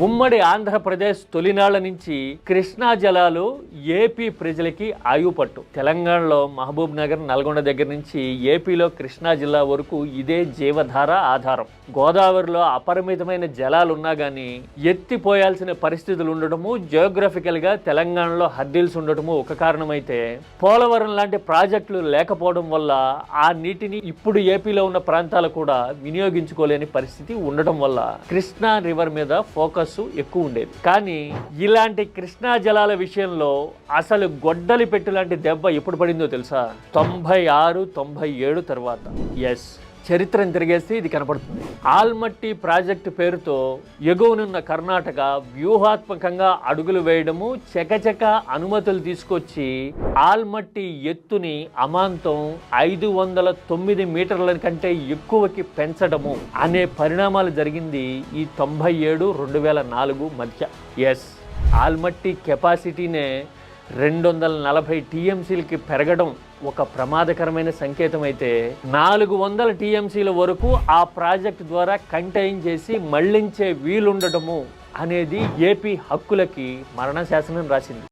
ఉమ్మడి ఆంధ్రప్రదేశ్ తొలినాళ్ళ నుంచి కృష్ణా జలాలు ఏపీ ప్రజలకి ఆయుపట్టు తెలంగాణలో మహబూబ్ నగర్ నల్గొండ దగ్గర నుంచి ఏపీలో కృష్ణా జిల్లా వరకు ఇదే జీవధార ఆధారం. గోదావరిలో అపరిమితమైన జలాలు ఉన్నా కానీ ఎత్తిపోయాల్సిన పరిస్థితులు ఉండటము జియోగ్రఫికల్గా తెలంగాణలో హద్దిల్స్ ఉండటము ఒక కారణమైతే పోలవరం లాంటి ప్రాజెక్టులు లేకపోవడం వల్ల ఆ నీటిని ఇప్పుడు ఏపీలో ఉన్న ప్రాంతాలు కూడా వినియోగించుకోలేని పరిస్థితి ఉండటం వల్ల కృష్ణా రివర్ మీద ఫోకస్ ఎక్కువ ఉండేది. కానీ ఇలాంటి కృష్ణా జలాల విషయంలో అసలు గొడ్డలి పెట్టు లాంటి దెబ్బ ఎప్పుడు పడిందో తెలుసా? తొంభై ఆరు తొంభై ఏడు తర్వాత. ఎస్ చరిత్రను తిరిగేస్తే ఇది కనపడుతుంది. ఆల్మట్టి ప్రాజెక్టు పేరుతో ఎగువనున్న కర్ణాటక వ్యూహాత్మకంగా అడుగులు వేయడము చకచక అనుమతులు తీసుకొచ్చి ఆల్మట్టి ఎత్తుని అమాంతం ఐదు వందల తొమ్మిది మీటర్ల కంటే ఎక్కువకి పెంచడము అనే పరిణామాలు జరిగింది ఈ తొంభై ఏడు రెండు వేల నాలుగు మధ్య. ఎస్ ఆల్మట్టి కెపాసిటీనే రెండు వందల నలభై టీఎంసీలకి పెరగడం ఒక ప్రమాదకరమైన సంకేతం అయితే నాలుగు వందల టీఎంసీల వరకు ఆ ప్రాజెక్ట్ ద్వారా కంటైన్ చేసి మళ్ళించే వీలుండటము అనేది ఏపీ హక్కులకి మరణ శాసనం రాసింది.